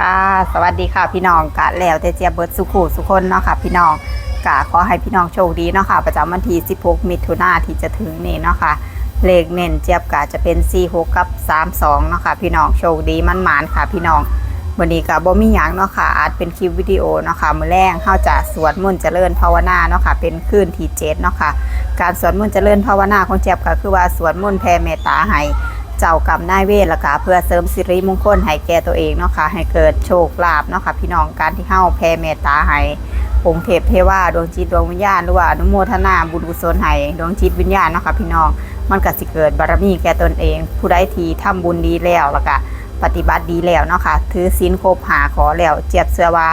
ค่ะ สวัสดีค่ะพี่น้องกะแล้วแต่เจียเบิร์ดสุขุสุคนเนาะค่ะ พี่น้องกะขอให้พี่น้องโชคดีเนาะค่ะ ประจำวันที่ 16 มิถุนาที่จะถึงนี่เนาะค่ะ เลขเน้นเจียบกะจะเป็น 46 กับ 32เนาะค่ะ พี่น้องโชคดีมั่นหมานค่ะ พี่น้องวันนี้กะบ่มีหยังเนาะค่ะอาจเป็นคลิปวิดีโอเนาะค่ะมื้อแรงเฮาจะสวดมนต์เจริญภาวนาเนาะค่ะ เป็นคืนที่7เนาะค่ะ การสวดมนต์เจริญภาวนาของเจียบก็คือว่าสวดมนต์แผ่เมตตาให้ เจ้ากรรมนายเวรละค่ะเพื่อเสริมสิริมงคลให้แก่ตัวเองเนาะค่ะให้เกิดโชคลาภเนาะค่ะพี่น้องการที่เฮาแผ่เมตตาให้องค์เทพเทวาดวงจิตดวงวิญญาณหรือว่าอนุโมทนาบุญกุศลให้ดวงจิตวิญญาณเนาะค่ะพี่น้องมันก็สิเกิดบารมีแก่ตนเอง ผู้ใดที่ทำบุญดีแล้วแล้วก็ปฏิบัติดีแล้วเนาะค่ะถือศีลครบหาขอแล้วเจียบเสื้อว่า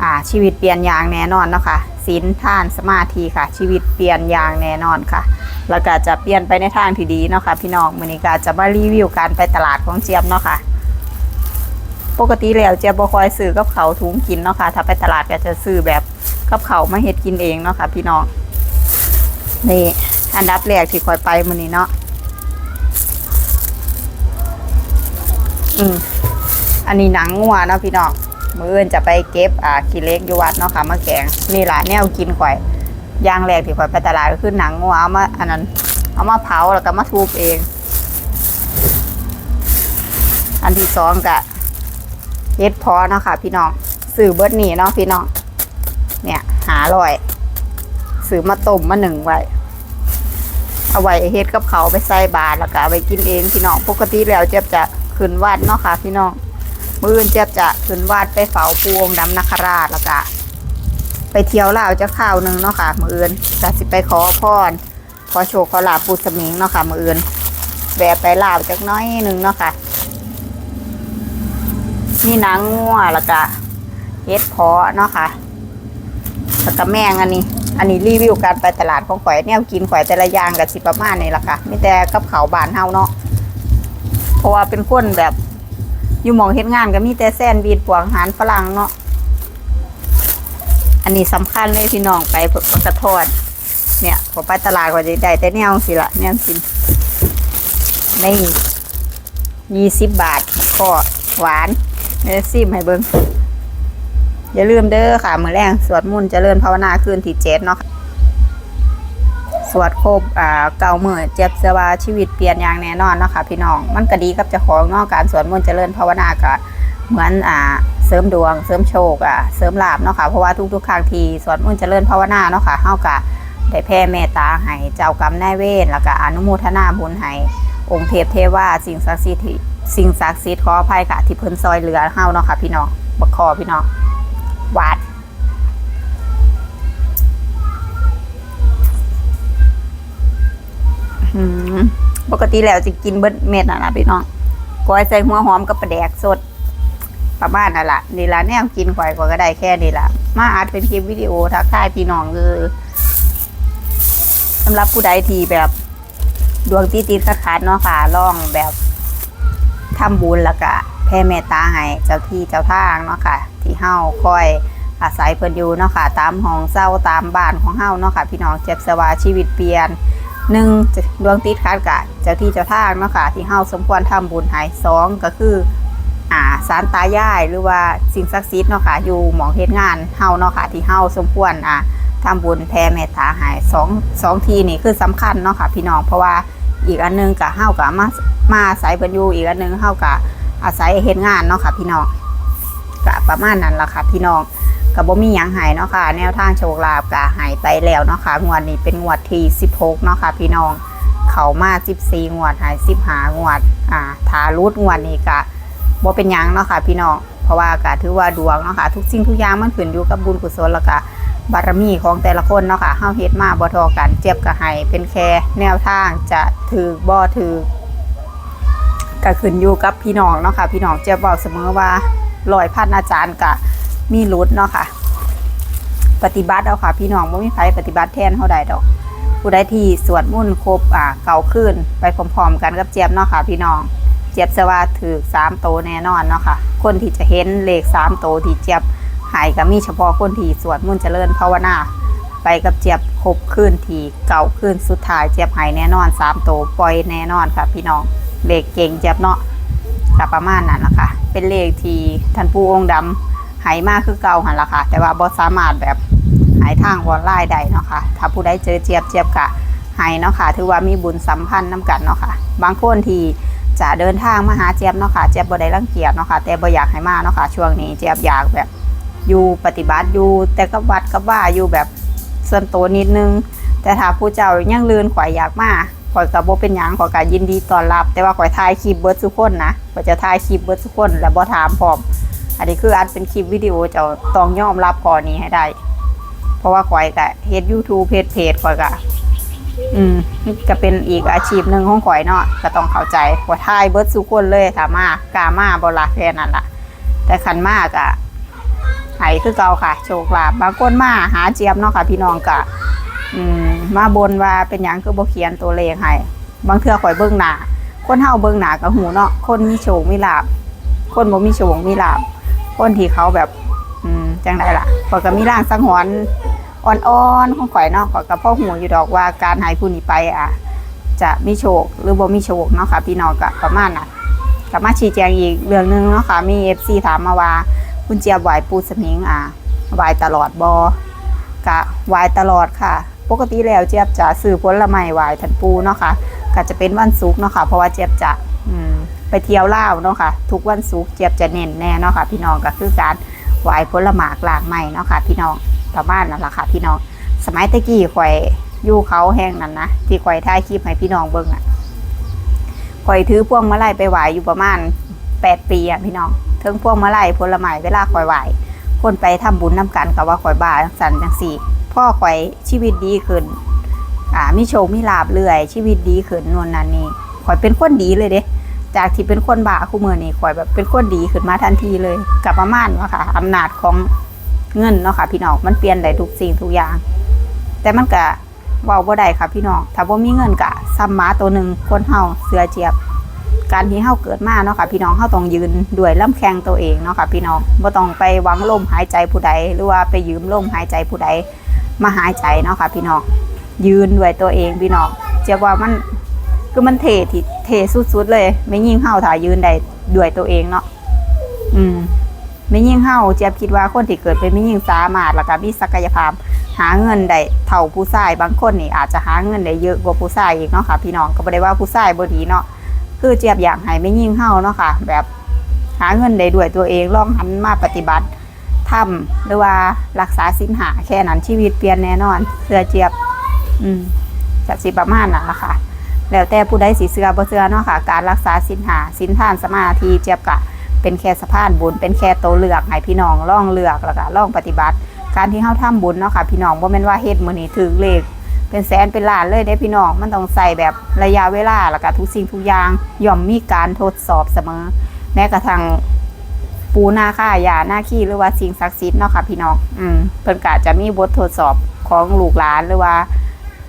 อ่าชีวิตเปลี่ยนอย่างแน่นอนเนาะค่ะศีลท่านสมาธิค่ะ ชีวิตเปลี่ยนอย่างแน่นอนค่ะ แล้วก็จะเปลี่ยนไปในทางที่ดีเนาะค่ะพี่น้องมือนี้ก็จะมารีวิวการไปตลาดของเจี๊ยบเนาะค่ะปกติแล้วเจี๊ยบบ่คอยซื้อกับเขาถุงกินเนาะค่ะถ้าไปตลาดก็จะซื้อแบบกับเขามาเฮ็ดกินเองเนาะค่ะพี่น้องนี่อันดับแรกที่คอยไปมือนี้เนาะอืมอันนี้หนังงัวเนาะพี่น้อง มืออื่นจะไปเก็บอ่าขี้เล็กอยู่วัดเนาะค่ะมาแกงนี่ล่ะแนวกินข่อยย่างแรกที่ข่อยไปตลาดก็คือหนังงัวเอามาอันนั้นเอามาเผาแล้วก็มาทุบเอง อันที่สองก็เฮ็ดพอเนาะค่ะ พี่น้องสื่อเบิดนี่เนาะพี่น้องเนี่ยหาลอยสื่อมาต้มมาหนึ่งไว้เอาไว้เฮ็ดกับเขาไปใส่บาตรแล้วก็เอาไปกินเองพี่น้องปกติแล้วเจ็บจะขึ้นวัดเนาะค่ะ พี่น้อง มื้ออื่นเจ็บจะขึ้นวัดไปเฝ้าปูองค์ดำนาคราชแล้วก็ไปเที่ยวลาวจะข้าวหนึ่งเนาะค่ะ มืออื่นจะสิไปขอพรขอโชคขอลาปูสมิงเนาะค่ะ มืออื่นแวะไปลาวจักน้อยหนึ่งเนาะค่ะนี่นังงัวแล้วก็เฮ็ดพาะเนาะค่ะแล้วก็แมงอันนี้ อันนี้รีวิวการไปตลาดของข่อยเนี่ยกินข่อยแต่ละอย่างกับสิประมาณนี้ละค่ะมีแต่กับเขาบานเฮาเนาะเพราะว่าเป็นคนแบบ อยู่หมองเฮ็ดงานก็มีแต่แซนด์วีดปวงหารฝรั่งเนาะอันนี้สำคัญเลยพี่น้องไปเพื่อกระทอด เนี่ยพอไปตลาดก็จะได้แต่แนวสิละแนวสิในยี่สิบบาทก็หวานเนื้อซิมให้เบิ้งอย่าลืมเด้อค่ะ มือแรงสวดมนต์เจริญภาวนาคืนที่เจ็ดเนาะ สวดครบอ่าเก้ามื่อเจ็บเสวาชีวิตเปลี่ยนอย่างแน่นอนเนาะค่ะพี่น้อง มันก็ดีกับเจ้าของเนาะการสวดมนต์เจริญภาวนาก็เหมือนอ่าเสริมดวง เสริมโชคอะเสริมลาบเนาะค่ะเพราะว่าทุกๆครั้งที่สวดมนต์เจริญภาวนาเนาะค่ะเฮากะได้แผ่เมตตาให้เจ้ากรรมนายเวรแล้วก็อนุโมทนาบุญให้องค์เทพเทวาสิ่งศักดิ์สิทธิ์สิ่งศักดิ์สิทธิ์ขออภัยค่ะที่เพิ่นซอยเหลือเฮาเนาะค่ะพี่น้องบักคอพี่น้องวาด อืมปกติแล้วจะกินเบิดเม็ดน่ะนะพี่น้องก้อยใส่หัวหอมกับปลาแดกสด ประมาณนั่นแหละนี่ละแนวกินข่อยก็ก็ได้แค่นี้ละมาอัดเป็นคลิปวิดีโอทักทายพี่น้องคือสำหรับผู้ใดที่แบบดวงตีติดๆขาดเนาะค่ะล่องแบบทำบุญแล้วก็แผ่เมตตาให้เจ้าที่เจ้าทางเนาะค่ะ ที่เฮาคอยอาศัยเพิ่นอยู่เนาะค่ะ ตามห้องเศร้าตามบ้านของเฮาเนาะค่ะ พี่น้องเจ็บสวาชีวิตเปลี่ยน หนึ่งดวงติดขาดกะเจ้าที่เจ้าทางเนาะค่ะที่เฮาสมควรทำบุญให้สองก็คืออ่าสารตายายหรือว่าสิ่งศักดิ์สิทธิ์เนาะค่ะอยู่หมองเฮ็ดงานเฮาเนาะค่ะที่เฮาสมควรอ่าทำบุญแผ่เมตตาให้สองสองทีนี่คือสำคัญเนาะค่ะพี่น้องเพราะว่าอีกอันหนึงก็เฮาก็มามาอาศัยเพิ่นอยู่อีกอันหนึงเฮาก็อาศัยเฮ็ดงานเนาะค่ะพี่น้องก็ประมาณนั้นล่ะค่ะพี่น้อง ก็บ่มีหยังให้เนาะค่ะ แนวทางโชคลาภก็ให้ไปแล้วเนาะค่ะงวดนี้เป็นงวดที่16เนาะค่ะ พี่น้อง เข้ามา 14 งวดให้15งวด อ่าถ้ารุดงวดนี้ก็บ่เป็นหยังเนาะค่ะ พี่น้อง เพราะว่าก็ถือว่าดวงเนาะค่ะ ทุกสิ่งทุกอย่างมันขึ้นอยู่กับบุญกุศลแล้วก็บารมีของแต่ละคนเนาะค่ะเฮาเฮ็ดมาบ่ทอกันเจ็บก็ให้เป็นแค่แนวทางจะถือบ่ถือก็ขึ้นอยู่กับพี่น้องเนาะค่ะ พี่น้องเจ็บบอกเสมอว่าร้อยพันอาจารย์ก็ มีรุดเนาะค่ะ ปฏิบัติเอาค่ะ พี่น้องบ่มีไผปฏิบัติแทนเฮาได้ดอก ผู้ใดที่สวดมนต์ครบอ่าเก่าขึ้นไปพร้อมๆกันกับเจี๊ยบเนาะค่ะ พี่น้องเจี๊ยบจะว่าถือสามโตแน่นอนเนาะค่ะ คนที่จะเห็นเลขสามโตที่เจี๊ยบหายก็มีเฉพาะคนที่สวดมนต์เจริญภาวนาไปกับเจี๊ยบครบขึ้นทีเก่าขึ้นสุดท้ายเจี๊ยบหายแน่นอนสามโตปล่อยแน่นอนค่ะ พี่น้องเลขเก่งเจี๊ยบเนาะกับประมาณนั้นละค่ะเป็นเลขที่ท่านปู่องค์ดำ หายมากคือเก่าหันละค่ะ แต่ว่าบ่สามารถแบบหายทางออนไลน์ได้เนาะค่ะ ถ้าผู้ใดเจอเจี๊ยบเจี๊ยบกะหายเนาะค่ะ ถือว่ามีบุญสัมพันธ์น้กันเนาะค่ะ บางคนที่จะเดินทางมาหาเจี๊ยบเนาะค่ะ เจี๊ยบบ่ได้รังเกียจเนาะค่ะ แต่บ่อยากให้มาเนาะค่ะ ช่วงนี้เจี๊ยบอยากแบบอยู่ปฏิบัติอยู่แต่กับวัดกับว่าอยู่แบบส่วนตัวนิดนึง แต่ถ้าผู้เจ้ายังลืนข่อยอยากมาข่อยกับโบเป็นหยังข่อยก็ยินดีต้อนรับ แต่ว่าข่อยถ่ายคลิปเบิร์ดทุกคนนะข่อยจะถ่ายคลิปเบิร์ดทุกคน และบ่ถามพร้อม อันนี้คืออันเป็นคลิปวิดีโอจะต้องยอมรับก่อนนี้ให้ได้ เพราะว่าข่อยก็เฮ็ด YouTube เพจเพจข่อยก็อืมก็เป็นอีกอาชีพหนึ่งของข่อยเนาะก็ต้องเข้าใจข่อยถ่ายเบิร์ดทุกคนเลยถามากามาบล่ะแค่นั้นล่ะ แต่คันมากอะไหคือเก่าค่ะ โชคลาภบางคนมาหาเจี๊ยบเนาะค่ะ พี่น้องก็อืมมาบนว่าเป็นหยังคือบ่เขียนตัวเลขให้บางเทื่อข่อยเบิ่งหนาคนเฮาเบิ่งหนาก็หูเนาะคนมีโชคมีลาภคนบ่มีโชคมีลาภ คนที่เขาแบบ อืมจังไดล่ะข่อยก็มีร่างสังหรณ์อ่อนๆของข่อยเนาะข่อยก็พ่อหูอยู่ดอกว่าการให้ผู้นี้ไปอะ จะมีโชคหรือบ่มีโชคเนาะค่ะ พี่น้องก็ประมาณน่ะก็มาชี้แจงอีกเรื่องหนึงเนาะค่ะ มี FC ถามมาว่า คุณเจี๊ยบไหวปูสมิงอะไหวตลอดบ่กะไหวตลอดค่ะ ปกติแล้วเจี๊ยบจะซื้อผลไม้ไหวทันปูเนาะค่ะก็จะเป็นวันศุกร์เนาะค่ะ เพราะว่าเจี๊ยบจะ ไปเที่ยวล่าเนาะค่ะ ทุกวันศุกร์เจี๊ยบจะเน้นแน่เนาะค่ะ พี่น้องก็คือการไหวายผลไม้กลางใหม่เนาะค่ะ พี่น้องประมาณนั่นแหละค่ะ พี่น้อง สมัยตะกี้ข่อยอยู่เขาแห้งนั่นนะที่ข่อยถ่ายคลิปให้พี่น้องเบิ่งอะข่อยถือพวงมาลัยไปไหวายอยู่ประมาณแปดปีอะพี่น้องถึงพวงมาลัยผลไม้เวลาข่อยไหวายคนไปทำบุญน้กันกับว่าข่อยบ้าจังสันจังสี่พ่อข่อยชีวิตดีขึ้น อ่ามีโชคมีลาบเรื่อย ชีวิตดีขึ้นนวลนันนี่ข่อยเป็นคนดีเลยเด้ จากที่เป็นคนบ้าคู่มือนี่ข่อยแบบเป็นคนดีขึ้นมาทันทีเลยกับประมาณว่าค่ะอำนาจของเงินเนาะค่ะ พี่น้องมันเปลี่ยนได้ทุกสิ่งทุกอย่าง แต่มันก็เว้าบ่ได้ค่ะพี่น้องถ้าบ่มีเงินกะซ้ำหมาตัวหนึ่งคนเฮาเสือเจียบ การที่เฮาเกิดมาเนาะค่ะ พี่น้องเฮาต้องยืนด้วยลำแข้งตัวเองเนาะค่ะ พี่น้องบ่ต้องไปหวังลมหายใจผู้ใด หรือว่าไปยืมลมหายใจผู้ใดมาหายใจเนาะค่ะ พี่น้องยืนด้วยตัวเองพี่น้องเจียบว่ามัน คือมันเทที่เทสุดๆเลยไม่ยิ่งเฮาถ้ายยืนได้ด้วยตัวเองเนาะอืมไม่ยิ่งเฮาเจี๊ยบคิดว่าคนที่เกิดเป็นไม่ยิ่งสามารถแล้วก็มีศักยภาพ หาเงินได้เท่าผู้ชายบางคนนี่อาจจะหาเงินได้เยอะกว่าผู้ชายอีกเนาะค่ะ พี่น้องก็บ่ได้ว่าผู้ชายบดีเนาะคือเจี๊ยบอยากให้ไม่ยิ่งเฮาเนาะค่ะ แบบหาเงินได้ด้วยตัวเองลองหันมาปฏิบัติทำหรือว่ารักษาสินหาแค่นั้นชีวิตเปลี่ยนแน่นอนเสื้อเจี๊ยบ อืมจากสิประมาณนั้นละค่ะ แล้วแต่ผู้ใดสิเสือบ่เสือเนาะค่ะ การรักษาสินหาสินทานสมาธิเจี๊ยบกะ เป็นแค่สะพานบุญ เป็นแค่โตเลือกให้พี่น้องล่องเลือกแล้วก็ล่องปฏิบัติ การที่เฮาทำบุญเนาะค่ะ พี่น้องบ่แม่นว่าเฮ็ดมื้อนี้ถึงเลขเป็นแสนเป็นล้านเลยได้พี่น้องมันต้องใส่แบบระยะเวลาแล้วก็ทุกสิ่งทุกอย่างย่อมมีการทดสอบเสมอ แม้กระทั่งปูนาค่ายาหน้าขี้หรือว่าสิ่งศักดิ์สิทธิ์เนาะค่ะพี่น้อง อืมเพิ่นกะจะมีบททดสอบของลูกหลานหรือว่า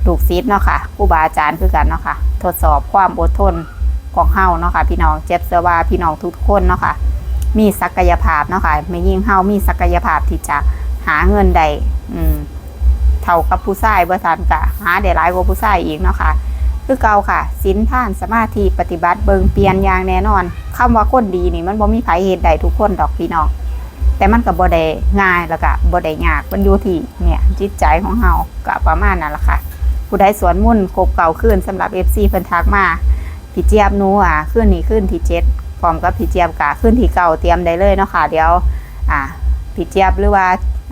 ลูกศิษย์เนาะค่ะครูบาอาจารย์คือกันเนาะค่ะ ทดสอบความอดทนของเฮาเนาะค่ะ พี่น้องเจ็บเสื้อว่าพี่น้องทุกคนเนาะค่ะ มีศักยภาพเนาะค่ะไม่ยิ่งเฮามีศักยภาพที่จะหาเงินได้อืมเท่ากับผู้ชายบ่ทันกะหาได้หลายกว่าผู้ชายอีกเนาะค่ะคือเก่าค่ะศีลท่านสมาธิปฏิบัติเบิงเปลี่ยนอย่างแน่นอนคำว่าคนดีนี่มันบ่มีไผเฮ็ดได้ทุกคนดอกพี่น้องแต่มันก็บ่ได้ง่ายแล้วก็บ่ได้ยากมันอยู่ที่เนี่ยจิตใจของเฮาก็ประมาณนั้นละค่ะ ผู้ใดสวนมุ่นครบเก่าขึ้นสำหรับ FC เพิ่นทักมาพี่เจี๊ยบนูอะขึ้นนี่ขึ้นที่7พร้อมกับพี่เจี๊ยบกะขึ้นที่เก่าเตรียมได้เลยเนาะค่ะเดี๋ยวอ่าพี่เจี๊ยบหรือว่า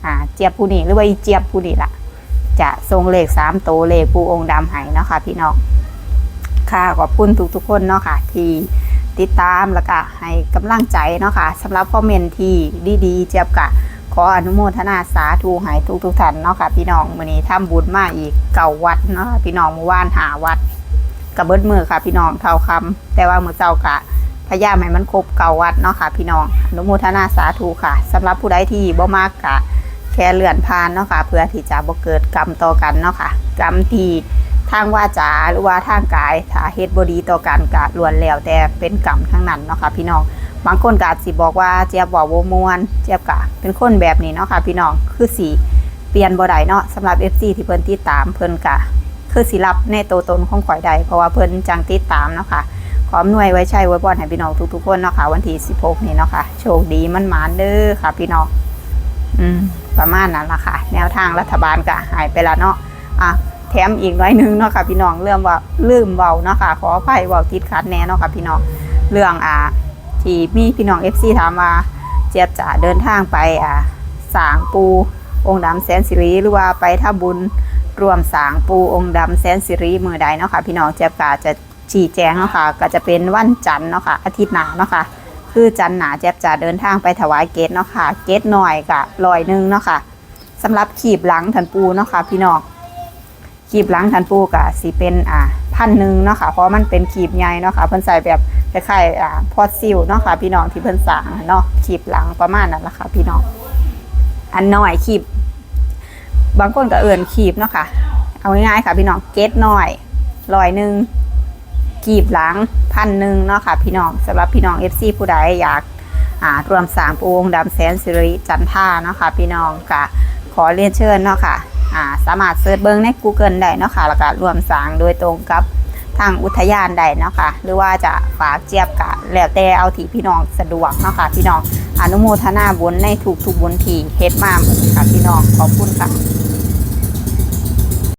อ่าเจี๊ยบผู้นี้หรือว่าอีเจี๊ยบผู้นี้ล่ะ จะทรงเลขสามโตเลขปูองค์ดำให้เนาะค่ะพี่น้องค่ะขอบคุณทุกๆคนเนาะค่ะที่ติดตามแล้วก็ให้กำลังใจเนาะค่ะสำหรับคอมเมนต์ที่ดีๆ เจี๊ยบกะ ขออนุโมทนาสาธุให้ทุกๆท่านเนาะค่ะ พี่น้องมื้อนี้ทำบุญมาอีกเก่าวัดเนาะพี่น้องเมื่อวานหาวัดกับเบิดมือค่ะ พี่น้องเท่าคำแต่ว่ามือเจ้ากะพยายามให้มันครบเก่าวัดเนาะค่ะ พี่น้องอนุโมทนาสาธุค่ะสำหรับผู้ใดที่บ่มากกะแค่เลื่อนผ่านเนาะค่ะ เพื่อที่จะบ่เกิดกรรมต่อกันเนาะค่ะ กรรมที่ทางวาจาหรือว่าทางกายถ้าเฮ็ดบ่ดีต่อกันก็ล้วนแล้วแต่เป็นกรรมทั้งนั้นเนาะค่ะ พี่น้อง บางคนก็อาจสิบอกว่าเจี๊ยบบอกบ่ม่วนเจี๊ยบก็เป็นคนแบบนี้เนาะค่ะพี่น้องคือสิเปลี่ยนบ่ได้เนาะสำหรับ FC ที่เพิ่นติดตามเพิ่นก็คือสิรับในตัวตนของข่อยใดเพราะว่าเพิ่นจังติดตามเนาะค่ะขออำนวยไว้ใช้ไว้บอนให้พี่น้องทุกๆคนเนาะค่ะวันที่16นี้เนาะค่ะโชคดีมันหมานเด้อค่ะ พี่น้องอืมประมาณนั้นละค่ะ แนวทางรัฐบาลก็หายไปล้วเนาะอะแถมอีกน้อยหนึงเนาะค่ะพี่น้องเรื่องว่าลืมเบาเนาะค่ะขออภัยเบาติดขัดแน่เนาะค่ะพี่น้องเรื่องอ่า ที่มีพี่น้อง FC ถามว่าเจี๊ยบจะเดินทางไปอ่าสางปูองค์ดำแสนสิริหรือว่าไปทำบุญรวมสางปูองค์ดำแสนสิริมือใดเนาะค่ะพี่น้องเจ็บกาจะชี้แจงเนาะค่ะก็จะเป็นวันจันทร์เนาะค่ะอาทิตย์หน้าเนาะค่ะคือจันทร์หนาเจ็บจะเดินทางไปถวายเกตเนาะค่ะ เกตหน่อยกะลอยหนึงเนาะค่ะสำหรับขีบหลังทันปูเนาะค่ะพี่น้องขีบหลังทันปูกะสีเป็นอ่า พันหนึ่งเนาะค่ะเพราะมันเป็นขีบใหญ่เนาะค่ะเพิ่นใส่แบบคล้ายๆอ่าพอซิลเนาะค่ะพี่น้องที่เพิ่นสร้างเนาะขีบหลังประมาณนั้นละค่ะพี่น้อง อันน้อยขีบบางคนก็เอื่นขีบเนาะค่ะ เอาง่ายๆค่ะ พี่น้องเกตน้อยร้อยหนึ่งกีบหลังพันหนึ่งเนาะค่ะ พี่น้องสำหรับพี่น้อง FC ผู้ใดอยากอ่ารวมสางปูองค์ดำแสนสิริจันท่าเนาะค่ะ พี่น้องก็ขอเรียนเชิญเนาะค่ะ อ่าสามารถเสิร์ชเบิ้งใน Google ได้เนาะค่ะแล้วก็รวมสร้างโดยตรงกับทางอุทยานได้เนาะค่ะหรือว่าจะฝากเจี๊ยบกะแล้วแต่เอาที่พี่น้องสะดวกเนาะค่ะพี่น้องอนุโมทนาบุญในทุกๆบุญที่เฮ็ดมาเหมือนกันค่ะพี่น้องขอบคุณค่ะ